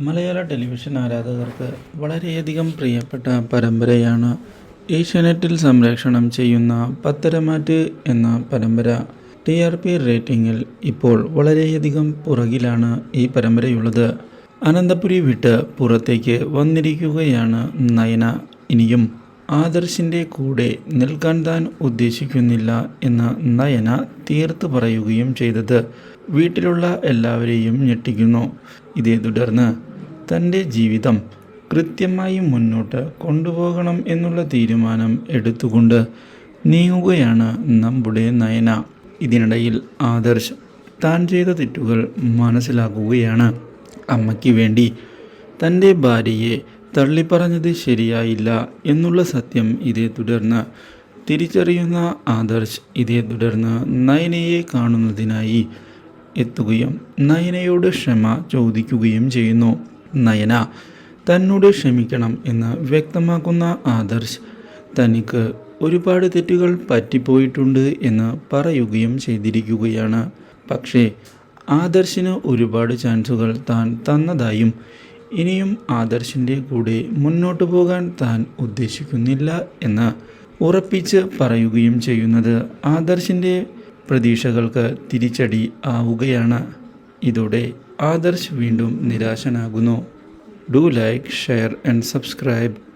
മലയാള television ആരാധകർക്ക് വളരെയധികം പ്രിയപ്പെട്ട പരമ്പരയാണ് ഏഷ്യാനെറ്റിൽ സംപ്രേഷണം ചെയ്യുന്ന പത്തരമാറ്റ് എന്ന പരമ്പര. ടി ആർ പി റേറ്റിംഗിൽ ഇപ്പോൾ വളരെയധികം പുറകിലാണ് ഈ പരമ്പരയുള്ളത്. അനന്തപുരി വിട്ട് പുറത്തേക്ക് വന്നിരിക്കുകയാണ് നയന. ഇനിയും ആദർശിന്റെ കൂടെ നിൽക്കാൻ താൻ ഉദ്ദേശിക്കുന്നില്ല എന്ന് നയന തീർത്ത് പറയുകയും ചെയ്തത്. വീട്ടിലുള്ള എല്ലാവരെയും ഞെട്ടിക്കുന്നു. ഇതേ തുടർന്ന് തന്റെ ജീവിതം കൃത്യമായി മുന്നോട്ട് കൊണ്ടുപോകണം എന്നുള്ള തീരുമാനം എടുത്തുകൊണ്ട് നീങ്ങുകയാണ് നമ്മുടെ നയന. ഇതിനിടയിൽ ആദർശ് താൻ ചെയ്ത തെറ്റുകൾ മനസ്സിലാക്കുകയാണ്. അമ്മയ്ക്ക് വേണ്ടി തന്റെ ഭാര്യയെ തള്ളിപ്പറഞ്ഞത് ശരിയായില്ല എന്നുള്ള സത്യം ഇതേ തുടർന്ന് തിരിച്ചറിയുന്ന ആദർശ് ഇതേ തുടർന്ന് നയനയെ കാണുന്നതിനായി എത്തുകയും നയനയോട് ക്ഷമ ചോദിക്കുകയും ചെയ്യുന്നു. നയന തന്നോട് ക്ഷമിക്കണം എന്ന് വ്യക്തമാക്കുന്ന ആദർശ് തനിക്ക് ഒരുപാട് തെറ്റുകൾ പറ്റിപ്പോയിട്ടുണ്ട് എന്ന് പറയുകയും ചെയ്തിരിക്കുകയാണ്. പക്ഷേ ആദർശിന് ഒരുപാട് ചാൻസുകൾ താൻ തന്നതായും ഇനിയും ആദർശിന്റെ കൂടെ മുന്നോട്ട് പോകാൻ താൻ ഉദ്ദേശിക്കുന്നില്ല എന്ന് ഉറപ്പിച്ച് പറയുകയും ചെയ്യുന്നത് ആദർശിന്റെ പ്രതീക്ഷകൾക്ക് തിരിച്ചടി ആവുകയാണ്. ഇതോടെ ആദർശ് വീണ്ടും നിരാശനാകുന്നു. Do like share and subscribe